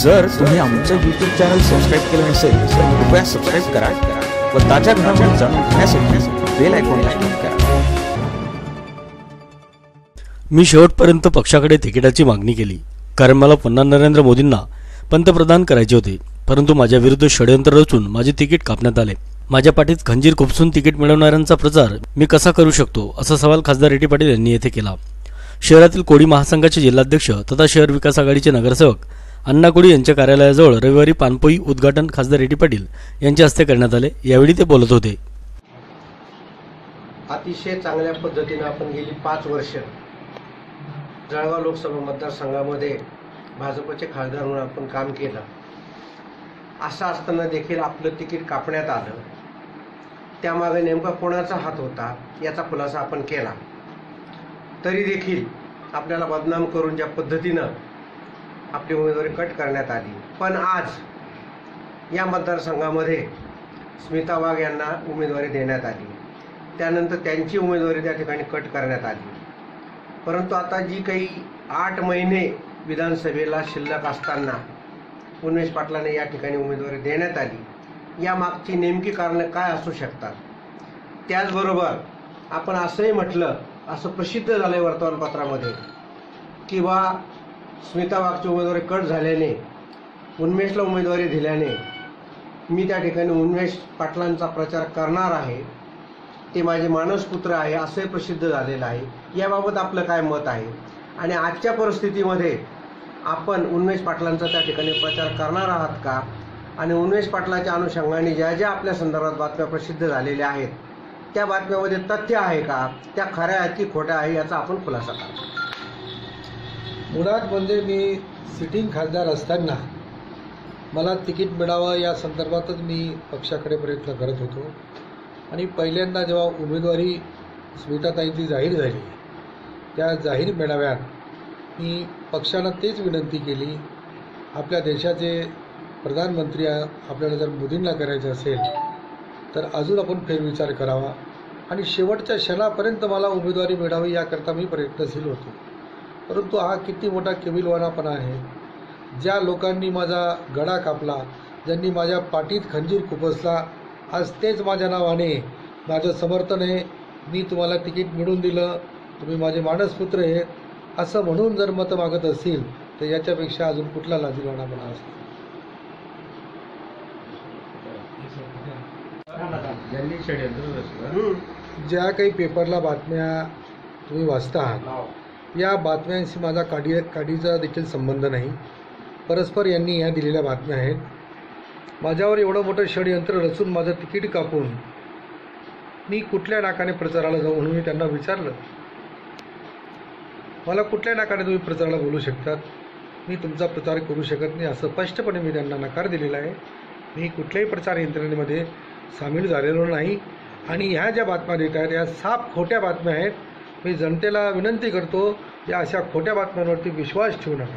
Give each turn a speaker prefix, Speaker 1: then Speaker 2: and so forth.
Speaker 1: जर तुम्ही आमचं यूट्यूब चॅनल सबस्क्राईब केलं नसेल तर कृपया सबस्क्राईब करा व ताज्या घडामोडी जाणून घेण्यासाठी बेल आयकॉनला क्लिक करा.
Speaker 2: मी शेवटपर्यंत पक्षाकडे तिकिटाची मागणी केली कारण मला पुन्हा नरेंद्र मोदींना पंतप्रधान करायचे होते. परंतु माझ्या विरुद्ध षडयंत्र रचून माझे तिकीट कापण्यात आले. माझ्या पाठीत खंजीर खुपसून तिकीट मिळवणाऱ्यांचा प्रचार मी कसा करू शकतो असा सवाल खासदार रेड्डी पाटील यांनी येथे केला. शहरातील कोडी महासंघाचे जिल्हाध्यक्ष तथा शहर विकास आघाडीचे नगरसेवक अण्णाकुडी यांच्या कार्यालयाजवळ रविवारी पानपोई उद्घाटन खासदार रेड्डी पाटील यांच्या हस्ते करण्यात आले. यावेळी ते बोलत होते.
Speaker 3: अतिशय चांगल्या पद्धतीनं आपण गेली पाच वर्ष जळगाव लोकसभा मतदारसंघामध्ये भाजपचे खासदार म्हणून आपण काम केलं. असं असताना देखील आपलं तिकीट कापण्यात आलं. त्यामागे नेमका कोणाचा हात होता याचा खुलासा आपण केला. तरी देखील आपल्याला बदनाम करून ज्या पद्धतीनं आपली उमेदवारी कट करण्यात आली. पण आज या मतदारसंघामध्ये स्मिता वाघ यांना उमेदवारी देण्यात आली. त्यानंतर त्यांची उमेदवारी त्या ठिकाणी कट करण्यात आली. परंतु आता जी काही आठ महिने विधानसभेला शिल्लक असताना उन्मेश पाटलांना या ठिकाणी उमेदवारी देण्यात आली. या मागची नेमकी कारणं काय असू शकतात? त्याचबरोबर आपण असंही म्हटलं असं प्रसिद्ध झालं आहे वर्तमानपत्रामध्ये किंवा स्मिता वाघची उमेदवारी कट झाल्याने उन्मेषला उमेदवारी दिल्याने मी त्या ठिकाणी उन्मेष पाटलांचा प्रचार करणार आहे. ते माझे मानसपुत्र आहे असंही प्रसिद्ध झालेलं आहे. याबाबत आपलं काय मत आहे? आणि आजच्या परिस्थितीमध्ये आपण उन्मेष पाटलांचा त्या ठिकाणी प्रचार करणार आहात का? आणि उन्मेष पाटलाच्या अनुषंगाने ज्या ज्या आपल्या संदर्भात बातम्या प्रसिद्ध झालेल्या आहेत त्या बातम्यामध्ये तथ्य आहे का? त्या खऱ्या आहेत की खोट्या आहे याचा आपण खुलासा करा
Speaker 4: मुळात म्हणजे मी सिटिंग खासदार असताना मला तिकीट मिळावं या संदर्भातच मी पक्षाकडे प्रयत्न करत होतो. आणि पहिल्यांदा जेव्हा उमेदवारी स्मिताताईंची जाहीर झाली त्या जाहीर मेळाव्यात मी पक्षानं तेच विनंती केली आपल्या देशाचे प्रधानमंत्री आपल्याला जर मोदींना करायचं असेल तर अजून आपण फेरविचार करावा. आणि शेवटच्या क्षणापर्यंत मला उमेदवारी मिळावी याकरता मी प्रयत्नशील होतो. परंतु हा किती मोठा केविलवानापणा आहे. ज्या लोकांनी माझा गडा कापला ज्यांनी माझ्या पाठीत खंजीर खुपसला आज तेच माझ्या नावाने माझं समर्थन आहे मी तुम्हाला तिकीट मिळवून दिलं तुम्ही माझे मानसपुत्र आहेत असं म्हणून जर मतं मागत असतील तर याच्यापेक्षा अजून कुठला लाजीरवाणापणा असतो. ज्या काही पेपरला बातम्या तुम्ही वाचता आहात या बातम्यांशी माझा काडी काडीचा देखील संबंध नाही. परस्पर यांनी या दिलेल्या बातम्या आहेत. माझ्यावर एवढं मोठं षडयंत्र रचून माझं तिकीट कापून मी कुठल्या नाकाने प्रचाराला जाऊ म्हणून मी त्यांना विचारलं. मला कुठल्या नाकाने तुम्ही प्रचाराला बोलू शकतात? मी तुमचा प्रचार करू शकत नाही असं स्पष्टपणे मी त्यांना नकार दिलेला आहे. मी कुठल्याही प्रचार यंत्रणेमध्ये सामील झालेलो नाही. आणि ह्या ज्या बातम्या देत आहेत या साफ खोट्या बातम्या आहेत मी जनतेला विनंती करतो या अशा खोट्या बातम्यांवरती विश्वास ठेवू नका.